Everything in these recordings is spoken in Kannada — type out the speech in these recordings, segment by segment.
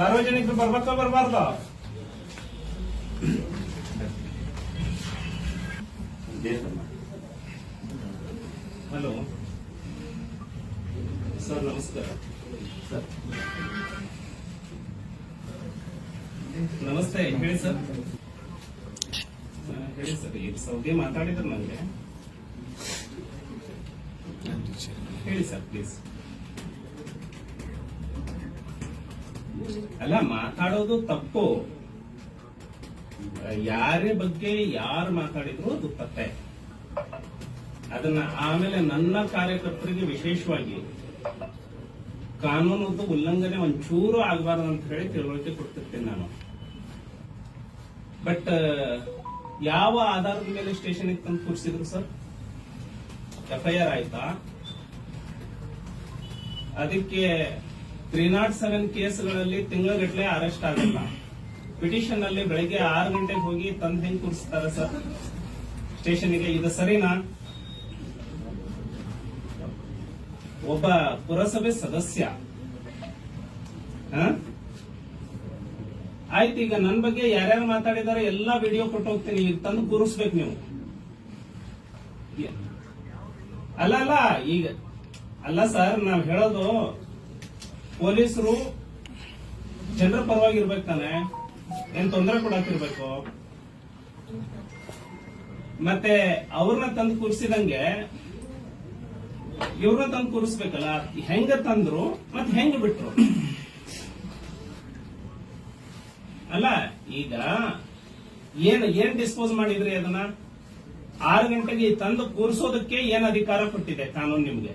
ಸಾರ್ವಜನಿಕರು ಬರ್ಬೇಕ ಬರ್ಬಾರ್ದ ಹಲೋ ಸರ್ ನಮಸ್ಕಾರ ನಮಸ್ತೆ ಹೇಳಿ ಸರ್ ಆ, ಹೇಳಿ ಸರ್ ಈಗ ಸೌದಿ ಮಾತಾಡಿದ್ರು ನನಗೆ ಹೇಳಿ ಸರ್ ಪ್ಲೀಸ್ ಅಲ್ಲ, ಮಾತಾಡೋದು ತಪ್ಪು. ಯಾರೇ ಬಗ್ಗೆ ಯಾರು ಮಾತಾಡಿದ್ರು ಅದು ತಪ್ಪೆ. ಅದನ್ನ ಆಮೇಲೆ ನನ್ನ ಕಾರ್ಯಕರ್ತರಿಗೆ ವಿಶೇಷವಾಗಿ ಕಾನೂನದ್ದು ಉಲ್ಲಂಘನೆ ಒಂಚೂರು ಆಗಬಾರದು ಅಂತ ಹೇಳಿ ತಿಳುವಳಿಕೆ ಕೊಡ್ತಿರ್ತೇನೆ ನಾನು. ಬಟ್ ಯಾವ ಆಧಾರದ ಮೇಲೆ ಸ್ಟೇಷನ್ ತಂದು ಕೂರಿಸಿದ್ರು ಸರ್? ಎಫ್ಐಆರ್ ಆಯ್ತಾ? ಅದಕ್ಕೆ ತ್ರೀ ನಾಟ್ ಸೆವೆನ್ ಕೇಸ್ಗಳಲ್ಲಿ ತಿಂಗಳಗಟ್ಟಲೆ ಅರೆಸ್ಟ್ ಆಗಲ್ಲ. ಪಿಟಿಷನ್ ಅಲ್ಲಿ ಬೆಳಗ್ಗೆ ಆರು ಗಂಟೆಗೆ ಹೋಗಿ ತಂದು ಹೆಂಗ್ ಕೂರಿಸ್ತಾರ ಸರ್? ಸ್ಟೇಷನ್ಗೆ ಇದು ಸರಿನಾ? ಒಬ್ಬ ಪುರಸಭೆ ಸದಸ್ಯ? ಆಯ್ತು, ಈಗ ನನ್ನ ಬಗ್ಗೆ ಯಾರ್ಯಾರು ಮಾತಾಡಿದಾರೆ ಎಲ್ಲಾ ವಿಡಿಯೋ ಕೊಟ್ಟು ಹೋಗ್ತೀನಿ. ಈಗ ತಂದು ಕೂರಿಸ್ಬೇಕು ನೀವು. ಅಲ್ಲ ಅಲ್ಲ, ಈಗ, ಅಲ್ಲ ಸರ್, ನಾವ್ ಹೇಳೋದು ಪೊಲೀಸರು ಜನರ ಪರವಾಗಿ ಇರ್ಬೇಕು ತಾನೆ? ಏನ್ ತೊಂದರೆ ಕೊಡಾಕಿರ್ಬೇಕು? ಮತ್ತೆ ಅವ್ರನ್ನ ತಂದು ಕೂರಿಸಿದಂಗೆ ಇವ್ರನ್ನ ತಂದು ಕೂರಿಸ್ಬೇಕಲ್ಲ? ಹೆಂಗ ತಂದ್ರು ಮತ್ತೆ ಹೆಂಗ ಬಿಟ್ರು? ಅಲ್ಲ, ಈಗ ಏನ್ ಏನ್ ಡಿಸ್ಪೋಸ್ ಮಾಡಿದ್ರಿ ಅದನ್ನ? ಆರು ಗಂಟೆಗೆ ತಂದು ಕೂರಿಸೋದಕ್ಕೆ ಏನ್ ಅಧಿಕಾರ ಕೊಟ್ಟಿದೆ ಕಾನೂನು ನಿಮ್ಗೆ?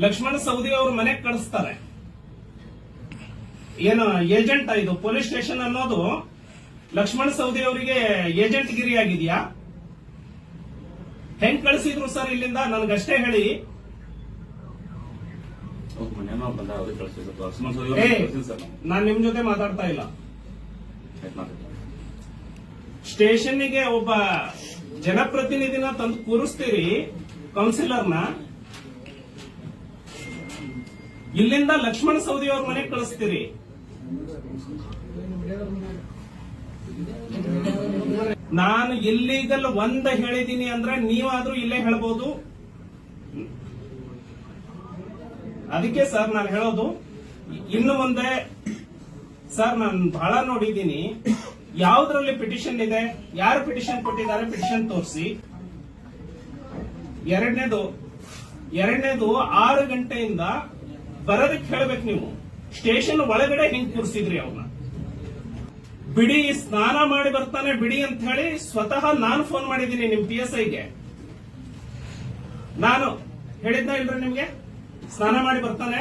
ಲಕ್ಷ್ಮಣ ಸವದಿ ಅವ್ರ ಮನೆಗೆ ಕಳಿಸ್ತಾರೆ. ಏನು ಏಜೆಂಟ್ ಇದು ಪೊಲೀಸ್ ಸ್ಟೇಷನ್ ಅನ್ನೋದು ಲಕ್ಷ್ಮಣ ಸವದಿ ಅವರಿಗೆ ಏಜೆಂಟ್ ಗಿರಿ ಆಗಿದೆಯಾ ಹೆಂಗ್ ಕಳಿಸಿದ್ರು ಸರ್ ಇಲ್ಲಿಂದ? ನನ್ಗಷ್ಟೇ ಹೇಳಿ. ನಾನ್ ನಿಮ್ ಜೊತೆ ಮಾತಾಡ್ತಾ ಇಲ್ಲ. ಸ್ಟೇಷನ್ಗೆ ಒಬ್ಬ ಜನಪ್ರತಿನಿಧಿನ ತಂದು ಕೂರಿಸ್ತೀರಿ ಕೌನ್ಸಿಲರ್ನ? ಇಲ್ಲಿಂದ ಲಕ್ಷ್ಮಣ ಸೌದಿ ಅವ್ರ ಮನೆಗೆ ಕಳಿಸ್ತೀರಿ. ನಾನು ಇಲ್ಲಿಗಲ್ ಒಂದ ಹೇಳಿದೀನಿ ಅಂದ್ರೆ ನೀವಾದ್ರೂ ಇಲ್ಲೇ ಹೇಳ್ಬೋದು. ಅದಕ್ಕೆ ಸರ್ ನಾನು ಹೇಳೋದು, ಇನ್ನು ಮುಂದೆ ಸರ್ ನಾನು ಬಹಳ ನೋಡಿದ್ದೀನಿ ಯಾವ್ದ್ರಲ್ಲಿ ಪಿಟಿಷನ್ ಇದೆ, ಯಾರು ಪಿಟಿಷನ್ ಕೊಟ್ಟಿದ್ದಾರೆ ಪಿಟಿಷನ್ ತೋರಿಸಿ. ಎರಡನೇದು ಎರಡನೇದು ಆರು ಗಂಟೆಯಿಂದ ಬರೋದಕ್ಕೆ ಹೇಳ್ಬೇಕು ನೀವು. ಸ್ಟೇಷನ್ ಒಳಗಡೆ ಹಿಂಗ್ ಕೂರಿಸಿದ್ರಿ ಅವನ್ನ ಬಿಡಿ ಸ್ನಾನ ಮಾಡಿ ಬರ್ತಾನೆ ಬಿಡಿ ಅಂತ ಹೇಳಿ ಸ್ವತಃ ನಾನು ಫೋನ್ ಮಾಡಿದ್ದೀನಿ ನಿಮ್ ಪಿ ಎಸ್ ಐಗೆ ನಾನು ಹೇಳಿದ್ನ ಇಲ್ರಿ ನಿಮ್ಗೆ? ಸ್ನಾನ ಮಾಡಿ ಬರ್ತಾನೆ.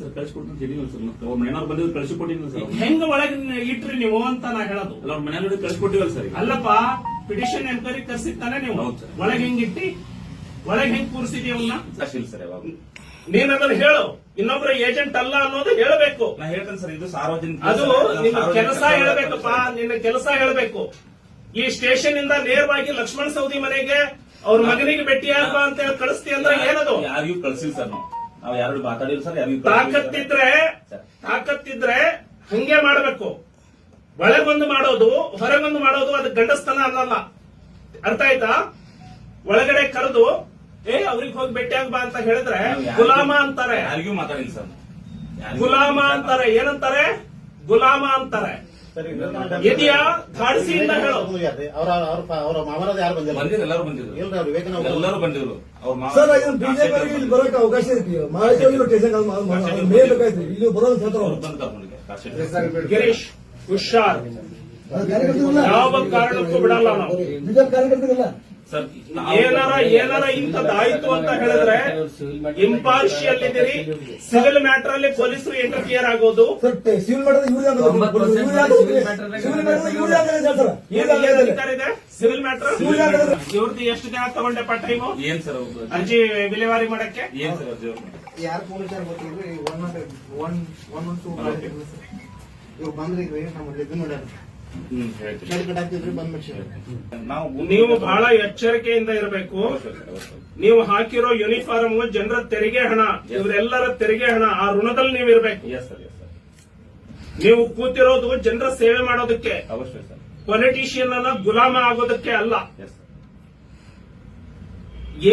ಸರ್ ಕಳ್ಸಿಕೊಡ್ತೀನಿ ಸರ್. ಮತ್ತೆ ಅವ್ರ ಮನೆಯವ್ರು ಬಂದಿದ್ದು ಕಳ್ಸಿಕೊಟ್ಟಿಲ್ಲ ಸರ್ ಹೆಂಗ್ ಒಳಗೆ ಇಟ್ರಿ ನೀವು ಅಂತ ನಾ ಹೇಳೋದು. ಅಲ್ಲ ಅವ್ರ ಮನೆಯವ್ರು ಕಳ್ಸಿಕೊಟ್ಟಿವಲ್ಲ ಸರ್. ಅಲ್ಲಪ್ಪ ಪಿಟಿಷನ್ ಎನ್ಕ್ವೈರಿ ಕರ್ಸಿತ್ತಾನೆ ನೀವು. ಒಳಗೆ ಹೆಂಗಿಟ್ಟಿ ಒಳಗೆ ಹೆಂಗ್ ಅಷ್ಟ್ ಇಲ್ಲ ಸರ್ ಯಾವಾಗ ನೀನ್ ಅದನ್ನ ಹೇಳು. ಇನ್ನೊಬ್ರ ಏಜೆಂಟ್ ಅಲ್ಲ ಅನ್ನೋದು ಹೇಳಬೇಕು. ನಾ ಹೇಳ್ತೇನೆ ಸರ್ ಇದು ಸಾರ್ವಜನಿಕ ಅದು ನಿಮ್ಮ ನಿನ್ನ ಕೆಲಸ ಹೇಳಬೇಕಪ್ಪ ನಿನ್ನ ಕೆಲಸ ಹೇಳಬೇಕು. ಈ ಸ್ಟೇಷನ್ ಇಂದ ನೇರವಾಗಿ ಲಕ್ಷ್ಮಣ ಸೌದಿ ಮನೆಗೆ ಅವ್ರ ಮಗನಿಗೆ ಭೇಟಿಯಾಗ ಅಂತ ಹೇಳಿ ಕಳಿಸ್ತಿ ಅಂದ್ರೆ ಏನದು? ಯಾರಿಗೂ ಕಳ್ಸಿಲ್ಲ ಸರ್ ನಾವು. ನಾವು ಯಾರು ಮಾತಾಡಿಲ್ಲ ಸರ್ ಯಾರಿಗೂ. ತಾಕತ್ತಿದ್ರೆ. ತಾಕತ್ತಿದ್ರೆ ಹಂಗೆ ಮಾಡಬೇಕು. ಒಳಗೊಂದು ಮಾಡೋದು ಹೊರಗೊಂದು ಮಾಡೋದು ಅದು ಗಂಡಸ್ತನ ಅನ್ನಲ್ಲ. ಅರ್ಥ ಆಯ್ತಾ? ಒಳಗಡೆ ಕರೆದು ಏ ಅವ್ರಿಗೆ ಹೋಗಿ ಭೇಟಿಯಾಗ ಬಾ ಅಂತ ಹೇಳಿದ್ರೆ ಗುಲಾಮ ಅಂತಾರೆ. ಯಾರಿಗೂ ಮಾತಾಡಿಲ್ಲ ಸರ್. ಗುಲಾಮ ಅಂತಾರೆ. ಏನಂತಾರೆ? ಗುಲಾಮ ಅಂತಾರೆ. ಇದೆಯಾ? ಧಾಡಿಸಿಯಿಂದ ಹೇಳು. ಅವರ ಅವ್ರ ಅವ್ರ ಮಾಮನದ ಯಾರು ಬಂದಿಲ್ಲ? ಬಂದಿದ್ರು ಎಲ್ಲರೂ ಬಂದಿದ್ರು. ವಿವೇಕಾನಂದ ಎಲ್ಲರೂ ಬಂದಿದ್ರು. ಅವ್ರ ಸರ್ ಇದನ್ನ ಬಿಜೆಪಿ ಅವರಿಗೆ ಇಲ್ಲಿ ಬರೋಕೆ ಅವಕಾಶ ಮೇಲ್ ಬೇಕಾಯ್ತು. ಇಲ್ಲಿ ಬರೋದು. ಗಿರೀಶ್ ಹುಷಾರ್. ಯಾವ ಕಾರಣಕ್ಕೂ ಬಿಡಲ್ಲ ನಾವು. ಬಿಜೆಪಿ ಕಾರ್ಯಕರ್ತರಿಗೆಲ್ಲ ಏನಾರ ಏನಾರ ಇಂಥದ್ದು ಆಯ್ತು ಅಂತ ಹೇಳಿದ್ರೆ ಇಂಪಾರ್ಷಿಯಲ್ ಇದ್ದೀರಿ ಸಿವಿಲ್ ಮ್ಯಾಟರ್ ಅಲ್ಲಿ ಪೊಲೀಸರು ಇಂಟರ್ಫಿಯರ್ ಆಗೋದು. ಸಿವಿಲ್ ಏನ್ ಏನ್ ಮ್ಯಾಟರ್? ಇವ್ರದ್ದು ಎಷ್ಟು ದಿನ ತಗೊಂಡೆಪ್ಪ ಟೈಮು ಏನ್ ಸರ್? ಅರ್ಜಿ ವಿಲೇವಾರಿ ಮಾಡಕ್ಕೆ? ಏನ್ ಸರ್? ಯಾರು ಪೊಲೀಸರು ಗೊತ್ತಿಲ್ರಿ? One one one one two ಇವ್ರು ಬಂದ್ರೆ ಈಗ ನಮ್ಮ ಇದು ಮಾಡ್ಯಾರ ನಾವು ನೀವು ಬಹಳ ಎಚ್ಚರಿಕೆಯಿಂದ ಇರಬೇಕು. ನೀವು ಹಾಕಿರೋ ಯೂನಿಫಾರ್ಮ್ ಜನರ ತೆರಿಗೆ ಹಣ. ಇವರೆಲ್ಲರ ತೆರಿಗೆ ಹಣ. ಆ ಋಣದಲ್ಲಿ ನೀವು ಇರಬೇಕು. ಎಸ್ ಸರ್ ಎಸ್ ಸರ್ ನೀವು ಕೂತಿರೋದು ಜನರ ಸೇವೆ ಮಾಡೋದಕ್ಕೆ. ಅವಶ್ಯ ಸರ್ ಪೊಲಿಟಿಷಿಯನ್ ಅನ್ನ ಗುಲಾಮ ಆಗೋದಕ್ಕೆ ಅಲ್ಲ. ಎಸ್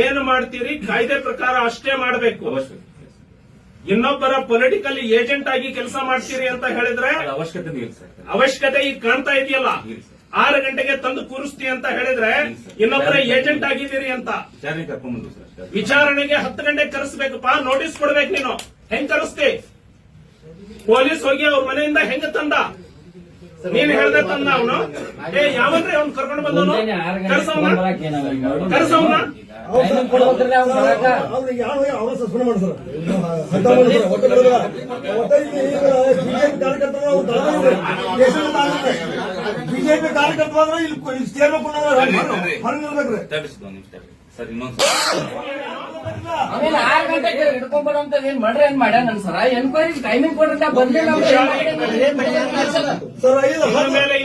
ಏನು ಮಾಡ್ತೀರಿ? ಕಾಯ್ದೆ ಪ್ರಕಾರ ಅಷ್ಟೇ ಮಾಡಬೇಕು. ಇನ್ನೊಬ್ಬರ ಪೊಲಿಟಿಕಲ್ ಏಜೆಂಟ್ ಆಗಿ ಕೆಲಸ ಮಾಡ್ತೀರಿ ಅಂತ ಹೇಳಿದ್ರೆ ಅವಶ್ಯಕತೆ ಅವಶ್ಯಕತೆ ಈಗ ಕಾಣ್ತಾ ಇದೆಯಲ್ಲ? ಆರು ಗಂಟೆಗೆ ತಂದು ಕೂರಿಸ್ತಿ ಅಂತ ಹೇಳಿದ್ರೆ ಇನ್ನೊಬ್ಬರ ಏಜೆಂಟ್ ಆಗಿದ್ದೀರಿ ಅಂತ. ವಿಚಾರಣೆಗೆ ಹತ್ತು ಗಂಟೆಗೆ ಪಾ ನೋಟಿಸ್ ಕೊಡ್ಬೇಕು ನೀನು. ಹೆಂಗ್ ಕರೆಸ್ತಿ? ಪೊಲೀಸ್ ಹೋಗಿ ಅವ್ರ ಮನೆಯಿಂದ ಹೆಂಗ ತಂದ? ನೀನ್ ಹೇಳ್ದೆ ತಂದ ಅವನು? ಏ ಯಾವನ್ರಿ ಅವ್ನು ಕರ್ಕೊಂಡು ಬಂದವನು? ಕರ್ಸವನ. ಕರ್ಸವನ? ಯಾವ ಅವ್ರ ಸಸ್ಪೆಂಡ್ ಬಿಜೆಪಿ ಕಾರ್ಯಕರ್ತರು ಅಂದ್ರೆ ಇಲ್ಲಿ ಸೇರ್ಬೇಕು ಹೊರಗೆ ನಿಲ್ಬೇಕ್ರಿ. ಸರ್ ಇನ್ನೊಂದು ಆಮೇಲೆ ಆರ್ ಗಂಟೆಗೆ ಹಿಡ್ಕೊಂಡ್ ಬರೋಂತ ಏನ್ ಮಾಡ್ರಿ ಏನ್ ಮಾಡ್ಯಾನ ಸರ? ಎನ್ಕ್ವೈರಿ ಟೈಮಿಂಗ್ ಕೊಡ್ರಿ ಬಂದಿಲ್ಲ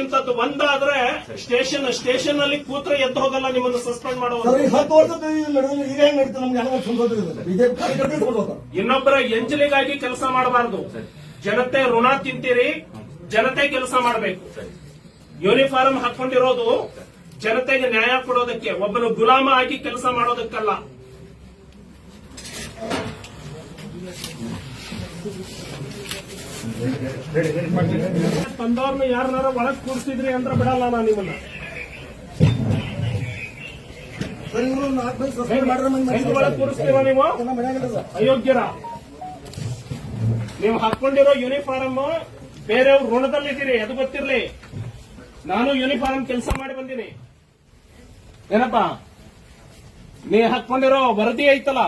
ಇಂಥದ್ದು ಒಂದಾದ್ರೆ ಸ್ಟೇಷನ್ ಸ್ಟೇಷನ್ ಅಲ್ಲಿ ಕೂತ್ರೆ ಎದ್ದು ಹೋಗಲ್ಲ ನಿಮ್ಮನ್ನು ಸಸ್ಪೆಂಡ್ ಸರ್ ಮಾಡುವ ಇನ್ನೊಬ್ಬರ ಎಂಜಲಿಗಾಗಿ ಕೆಲಸ ಮಾಡಬಾರದು. ಜನತೆ ಋಣ ತಿಂತೀರಿ ಜನತೆ ಕೆಲಸ ಮಾಡಬೇಕು. ಯೂನಿಫಾರ್ಮ್ ಹಾಕೊಂಡಿರೋದು ಜನತೆಗೆ ನ್ಯಾಯ ಕೊಡೋದಕ್ಕೆ ಒಬ್ಬನು ಗುಲಾಮ ಆಗಿ ಕೆಲಸ ಮಾಡೋದಕ್ಕಲ್ಲ. ತಂದವ್ರನ್ನ ಯಾರನ್ನಾರ ಒಳಗ್ ಕೂರಿಸಿದ್ರಿ ಅಂದ್ರೆ ಬಿಡಲ್ಲ ನಾನು ನಿಮ್ಮನ್ನ. ಒಳಗ್ ಕೂರಿಸ್ತೀರ ನೀವು? ಅಯೋಗ್ಯರ. ನೀವು ಹಾಕೊಂಡಿರೋ ಯೂನಿಫಾರ್ಮ್ ಬೇರೆಯವ್ರ ಋಣದಲ್ಲಿದ್ದೀರಿ, ಅದು ಗೊತ್ತಿರ್ಲಿ. ನಾನು ಯೂನಿಫಾರ್ಮ್ ಕೆಲಸ ಮಾಡಿ ಬಂದೀನಿ. ಏನಪ್ಪ? ನೀ ಹಾಕೊಂಡಿರೋ ವರದಿ ಐತಲ್ಲ?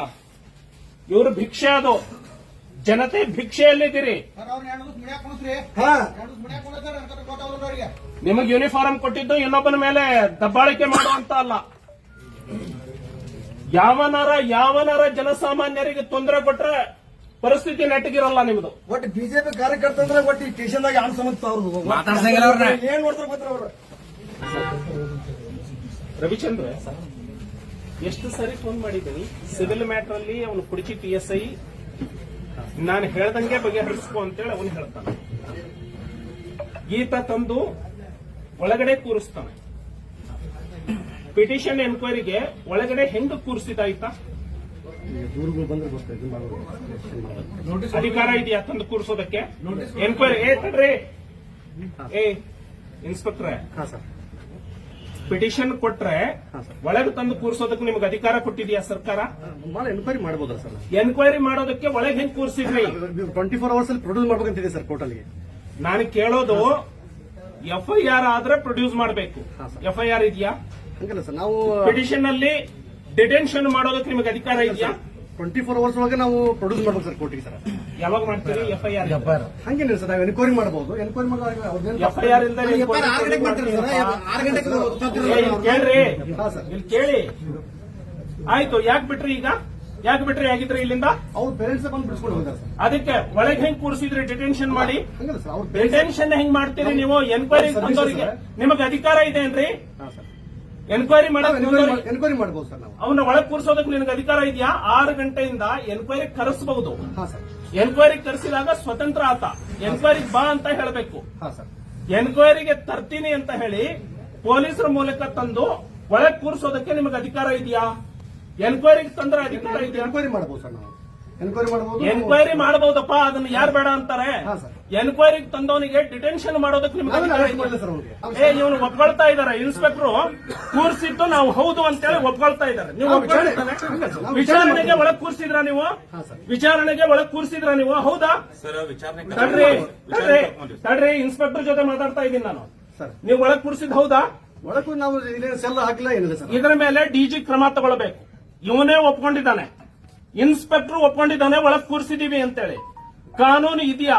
ಇವರು ಭಿಕ್ಷೆ ಅದು. ಜನತೆ ಭಿಕ್ಷೆಯಲ್ಲಿದ್ದೀರಿ. ಹಾ. ನಿಮಗೆ ಯೂನಿಫಾರ್ಮ್ ಕೊಟ್ಟಿದ್ದು ಇನ್ನೊಬ್ಬನ ಮೇಲೆ ದಬ್ಬಾಳಿಕೆ ಮಾಡುವಂತ ಅಲ್ಲ. ಯಾವನಾರ ಯಾವನಾರ ಜನಸಾಮಾನ್ಯರಿಗೆ ತೊಂದರೆ ಕೊಟ್ರೆ ಪರಿಸ್ಥಿತಿ ನೆಟ್ಟಗಿರಲ್ಲ ನಿಮ್ದು. ಒಟ್ಟು ಬಿಜೆಪಿ ಕಾರ್ಯಕರ್ತ ಅಂದ್ರೆ ಒಟ್ಟು ಈ ಸ್ಟೇಷನ್ದಾಗ ಯಾರು ಸಮಸ್ಯೆ ಅವ್ರದ್ದು. ಏನ್ ಮಾಡ್ತಾರೆ ಗೊತ್ತಿರ ಅವ್ರ. ರವಿಚಂದ್ರ ಎಷ್ಟು ಸರಿ ಫೋನ್ ಮಾಡಿದ್ದೀನಿ ಸಿವಿಲ್ ಮ್ಯಾಟರ್ ಅಲ್ಲಿ ಅವನು ಕುಡಿಚಿ ಪಿ ಎಸ್ ಐ ನಾನು ಹೇಳ್ದಂಗೆ ಬಗೆಹರಿಸ್ಕೊ ಅಂತೇಳಿ ಅವನು ಹೇಳ್ತಾನೆ. ಈತ ತಂದು ಒಳಗಡೆ ಕೂರಿಸ್ತಾನೆ. ಪಿಟಿಷನ್ ಎನ್ಕ್ವೈರಿಗೆ ಒಳಗಡೆ ಹೆಂಗ್ ಕೂರಿಸಿದಾಯ್ತಾ? ಅಧಿಕಾರ ಇದೆಯಾ ತಂದು ಕೂರಿಸೋದಕ್ಕೆ? ಎನ್ಕ್ವೈರಿ ಏ ತಡ್ರಿ. ಏ ಇನ್ಸ್ಪೆಕ್ಟ್ರೆ. ಹಾ ಸರ್. ಪಿಟಿಷನ್ ಕೊಟ್ರೆ ಒಳಗೆ ತಂದು ಕೂರಿಸೋದಕ್ಕೆ ನಿಮ್ಗೆ ಅಧಿಕಾರ ಕೊಟ್ಟಿದ್ಯಾ ಸರ್ಕಾರ? ಎನ್ಕ್ವೈರಿ ಮಾಡಬಹುದು ಸರ್? ಎನ್ಕ್ವೈರಿ ಮಾಡೋದಕ್ಕೆ ಒಳಗೆ ಹೆಂಗ್ ಕೂರಿಸಿದ್ರಿ? ಟ್ವೆಂಟಿ ಫೋರ್ ಅವರ್ಸ್ ಅಲ್ಲಿ ಪ್ರೊಡ್ಯೂಸ್ ಮಾಡ್ಬೇಕಂತಿದೆ ಸರ್ ಕೋರ್ಟಲ್ಲಿ ನಾನು ಕೇಳೋದು ಎಫ್ಐಆರ್ ಆದ್ರೆ ಪ್ರೊಡ್ಯೂಸ್ ಮಾಡಬೇಕು. ಎಫ್ಐಆರ್ ಇದೆಯಾ? ಹಂಗಲ್ಲ ಸರ್ ನಾವು ಪಿಟಿಷನ್ ಅಲ್ಲಿ ಡಿಟೆನ್ಷನ್ ಮಾಡೋದಕ್ಕೆ ನಿಮಗೆ ಅಧಿಕಾರ ಇದೆಯಾ? ಟ್ವೆಂಟಿ ಫೋರ್ ಅವರ್ಸ್ ಒಳಗೆ ನಾವು ಪ್ರೊಡ್ಯೂಸ್ ಮಾಡ್ಬೇಕು ಸರ್ ಕೋರ್ಟಿಗೆ ಸರ್ ಯಾವಾಗ ಮಾಡ್ತೀರಿ? ಎಫ್ಐಆರ್ ಹಂಗೇನಿಲ್ಲ ಸರ್ ನಾವು ಎನ್ಕ್ವೈರಿ ಮಾಡಬಹುದು ಎನ್ಕ್ವೈರಿ ಮಾಡಿದಾಗ ಕೇಳಿ. ಆಯ್ತು ಯಾಕೆ ಬಿಟ್ರಿ ಈಗ? ಯಾಕೆ ಬಿಟ್ರಿ ಆಗಿದ್ರೆ ಇಲ್ಲಿಂದ? ಅವ್ರ ಪೇರೆಂಟ್ಸ್ ಬಂದು ಬಿಡಿಸ್ಕೊಂಡು ಹೋಗಿದ್ದಾರೆ ಸರ್ ಅದಕ್ಕೆ ಒಳಗೆ ಹೆಂಗ್ ಕೂರಿಸಿದ್ರಿ ಡಿಟೆನ್ಷನ್ ಮಾಡಿ? ಹಂಗಲ್ಲ ಸರ್ ಅವ್ರ ಡಿಟೆನ್ಷನ್ ಹೆಂಗ್ ಮಾಡ್ತೀರಿ ನೀವು? ಎನ್ಕ್ವೈರಿ ನಿಮಗೆ ಅಧಿಕಾರ ಇದೆ ಸರ್ ಎನ್ಕ್ವೈರಿ ಎನ್ಕ್ವೈರಿ ಎನ್ಕ್ವೈರಿ ಮಾಡಬಹುದು ಸರ್ ನಾವು. ಅವನ್ನ ಒಳಗ್ ಕೂರಿಸೋದಕ್ಕೆ ನಿನಗೆ ಅಧಿಕಾರ ಇದೆಯಾ? ಆರು ಗಂಟೆಯಿಂದ ಎನ್ಕ್ವೈರಿ ಕರೆಸಬಹುದು ಹಾ ಸರ್. ಎನ್ಕ್ವೈರಿ ಕರೆಸಿದಾಗ ಸ್ವತಂತ್ರ ಆತ. ಎನ್ಕ್ವೈರಿ ಬಾ ಅಂತ ಹೇಳಬೇಕು. ಹಾ ಸರ್. ಎನ್ಕ್ವೈರಿಗೆ ತರ್ತೀನಿ ಅಂತ ಹೇಳಿ ಪೊಲೀಸರ ಮೂಲಕ ತಂದು ಒಳಗೆ ಕೂರಿಸೋದಕ್ಕೆ ನಿಮಗೆ ಅಧಿಕಾರ ಇದೆಯಾ? ಎನ್ಕ್ವೈರಿಗೆ ತಂದ್ರೆ ಅಧಿಕಾರ ಇದೆಯಾ? ಎನ್ಕ್ವೈರಿ ಮಾಡಬಹುದು ಸರ್ ನಾವು. ಎನ್ಕ್ವೈರಿ ಮಾಡಬಹುದು ಎನ್ಕ್ವೈರಿ ಮಾಡಬಹುದಪ್ಪ ಅದನ್ನ ಯಾರು ಬೇಡ ಅಂತಾರೆ? ಹಾ, ಸರ್. ಎನ್ಕ್ವೈರಿಗೆ ತಂದವನಿಗೆ ಡಿಟೆನ್ಷನ್ ಮಾಡೋದಕ್ಕೆ ನಿಮ್ಗೆ ಇವನು ಒಪ್ಕೊಳ್ತಾ ಇದಾರೆ. ಇನ್ಸ್ಪೆಕ್ಟರ್ ಕೂರಿಸಿದ್ದು ನಾವು ಹೌದು ಅಂತೇಳಿ ಒಪ್ಕೊಳ್ತಾ ಇದ್ದಾರೆ ನೀವು ವಿಚಾರಣೆಗೆ ಒಳಗ್ ಕೂರಿಸಿದ್ರ ನೀವು. ವಿಚಾರಣೆಗೆ ಒಳಗ್ ಕೂರಿಸಿದ್ರ ನೀವು? ಹೌದಾ? ತಡ್ರಿ ತಡ್ರಿ ತಡ್ರಿ ಇನ್ಸ್ಪೆಕ್ಟರ್ ಜೊತೆ ಮಾತಾಡ್ತಾ ಇದ್ದೀನಿ ನಾನು. ಸರ್. ನೀವು ಒಳಗ್ ಕೂರಿಸಿದ್ ಹೌದಾ? ಒಳಗೂ ನಾವು ಸೆಲ್ ಹಾಕಿಲ್ಲ ಏನಿಲ್ಲ ಸರ್. ಇದರ ಮೇಲೆ ಡಿಜಿ ಕ್ರಮ ತಗೊಳ್ಬೇಕು. ಇವನೇ ಒಪ್ಕೊಂಡಿದ್ದಾನೆ. ಇನ್ಸ್ಪೆಕ್ಟರ್ ಒಪ್ಕೊಂಡಿದ್ದಾನೆ ಒಳಗ್ ಕೂರಿಸಿದೀವಿ ಅಂತೇಳಿ. ಕಾನೂನು ಇದೆಯಾ?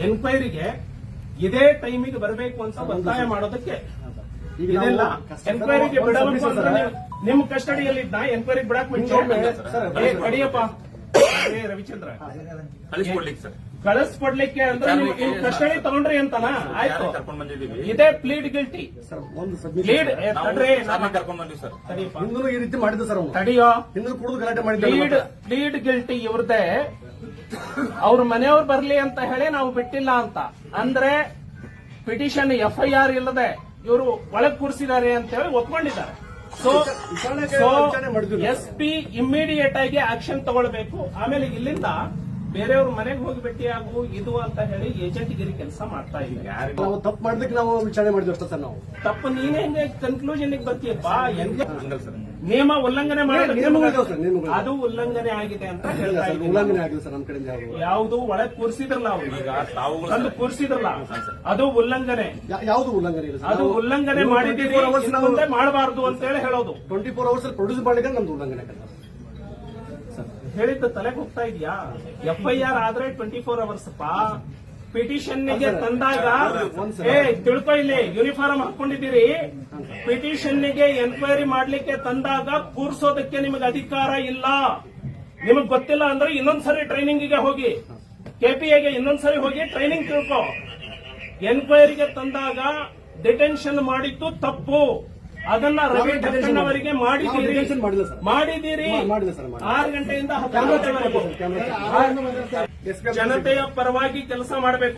ಎನ್ಕ್ವೈರಿಗೆ ಇದೇ ಟೈಮಿಗೆ ಬರಬೇಕು ಅಂತ ಒತ್ತಾಯ ಮಾಡೋದಕ್ಕೆ ಇದೆಲ್ಲ. ಎನ್ಕ್ವೈರಿಗೆ ಬಿಡಬೇಕು ಅಂದ್ರೆ ಸರ್. ನೀವು- ನಿಮ್ಮ ಕಸ್ಟಡಿಯಲ್ಲಿ ಇದ್ದ ಎನ್ಕ್ವೈರಿಗೆ ಬಿಡಕ್ ಕಡಿಯಪ್ಪ ಏ ರವಿಚಂದ್ರ. ಕಳಿಸ್ಕೊಡ್ಲಿಕ್ಕೆ ಸರ್. ಕಳಿಸ್ಕೊಡ್ಲಿಕ್ಕೆ ಅಂದ್ರೆ ನೀವು ಕಸ್ಟಡಿ ತಗೊಂಡ್ರಿ ಅಂತನಾ? ಆಯ್ತು. ಕರ್ಕೊಂಡ್ ಬಂದಿದ್ದೀವಿ? ಇದೇ ಪ್ಲೀಡ್ ಗಿಲ್ಟಿ ಸರ್ ಒಂದು ಪ್ಲೀಡ್ ಕರ್ಕೊಂಡ್ ಬಂದಿವಿ ಸರ್. ಹಿಂದೂ ಈ ರೀತಿ ಮಾಡಿದ್ರು ಸರ್ ಅವ್ನು. ತಡಿಯೋ. ಹಿಂದೂ ಕುಡಿದು ಗಲಾಟೆ ಪ್ಲೀಡ್ ಪ್ಲೀಡ್ ಗಿಲ್ಟಿ ಇವ್ರದೇ. ಅವ್ರ ಮನೆಯವ್ರು ಬರ್ಲಿ ಅಂತ ಹೇಳಿ ನಾವು ಬಿಟ್ಟಿಲ್ಲ ಅಂತ. ಅಂದ್ರೆ ಪಿಟಿಷನ್ ಎಫ್ಐಆರ್ ಇಲ್ಲದೆ ಇವರು ಒಳಗ್ ಕೂರಿಸಿದ್ದಾರೆ ಅಂತ ಹೇಳಿ ಒಪ್ಕೊಂಡಿದ್ದಾರೆ. ಸೊ. ಎಸ್ ಪಿ ಇಮ್ಮಿಡಿಯೇಟ್ ಆಗಿ ಆಕ್ಷನ್ ತಗೊಳ್ಬೇಕು. ಆಮೇಲೆ ಇಲ್ಲಿಂದ ಬೇರೆಯವ್ರ ಮನೆಗೆ ಹೋಗಿ ಭೇಟಿಯಾಗು ಇದು ಅಂತ ಹೇಳಿ ಏಜೆಂಟ್ ಗಿರಿ ಕೆಲಸ ಮಾಡ್ತಾ ಇದ್ದಾರೆ. ನಾವು ತಪ್ಪು ಮಾಡಿದ್ರೆ ನಾವು ವಿಚಾರಣೆ ಮಾಡಿದ್ವಿ ಅಷ್ಟೇ ಸರ್ ನಾವು. ತಪ್ಪು ನೀನೇ ಹೆಂಗೆ ಕನ್ಕ್ಲೂಷನ್ ಬರ್ತೀಯಪ್ಪ. ಹೆಂಗೆ ಸರ್. ನಿಯಮ ಉಲ್ಲಂಘನೆ ಮಾಡಿದ್ರು. ಅದು ಉಲ್ಲಂಘನೆ ಆಗಿದೆ ಅಂತ ಹೇಳ್ತಾ ಉಲ್ಲಂಘನೆ ಆಗಿದೆ ಸರ್ ನಮ್ಮ ಕಡೆಯಿಂದ ಯಾವುದು? ಒಳ ಒಳಗ್ ಕೂರಿಸಿದ್ರಲ್ಲ ಅವ್ರು. ತಂದು ಕೂರಿಸಿದ್ರಲ್ಲ. ಅದು ಉಲ್ಲಂಘನೆ. ಯಾವುದು ಉಲ್ಲಂಘನೆ ಇಲ್ಲ ಅದು ಉಲ್ಲಂಘನೆ ಮಾಡಿದ್ದೀವಿ ಅವರ್ಸ್ ಮಾಡಬಾರದು ಅಂತ ಹೇಳಿ ಹೇಳೋದು. ಟ್ವೆಂಟಿ ಫೋರ್ ಅವರ್ಸ್ ಪ್ರೊಡ್ಯೂಸ್ ಮಾಡಿದ್ರೆ ನಮ್ದು ಉಲ್ಲಂಘನೆ ಸರ್. ಹೇಳಿದ್ದು ತಲೆಗೆ ಹೋಗ್ತಾ ಇದೆಯಾ? ಎಫ್ಐಆರ್ ಆದ್ರೆ ಟ್ವೆಂಟಿ ಫೋರ್ ಅವರ್ಸ್ ಪಾ? ಪಿಟಿಷನ್ಗೆ ತಂದಾಗ ಏ ತಿಳ್ಕೊಳ್ಳಿ ಇಲ್ಲಿ ಯೂನಿಫಾರ್ಮ್ ಹಾಕೊಂಡಿದ್ದೀರಿ. ಪಿಟಿಷನ್ಗೆ ಎನ್ಕ್ವೈರಿ ಮಾಡ್ಲಿಕ್ಕೆ ತಂದಾಗ ಕೂರ್ಸೋದಕ್ಕೆ ನಿಮಗೆ ಅಧಿಕಾರ ಇಲ್ಲ. ನಿಮಗ್ ಗೊತ್ತಿಲ್ಲ ಅಂದ್ರೆ ಇನ್ನೊಂದ್ಸರಿ ಟ್ರೈನಿಂಗಿಗೆ ಹೋಗಿ. ಕೆಪಿಎಗೆ ಇನ್ನೊಂದ್ಸರಿ ಹೋಗಿ ಟ್ರೈನಿಂಗ್ ತಿಳ್ಕೊ. ಎನ್ಕ್ವೈರಿಗೆ ತಂದಾಗ ಡಿಟೆನ್ಷನ್ ಮಾಡಿದ್ದು ತಪ್ಪು. ಅದನ್ನ ರವಿ ನಾವು ಅವರಿಗೆ ಮಾಡಿದ್ದೀರಿ. ಮಾಡಿದ್ದೀರಿ. ಆರು ಗಂಟೆಯಿಂದ ಹತ್ತು ಗಂಟೆವರೆಗೂ ಜನತೆಯ ಪರವಾಗಿ ಕೆಲಸ ಮಾಡಬೇಕು.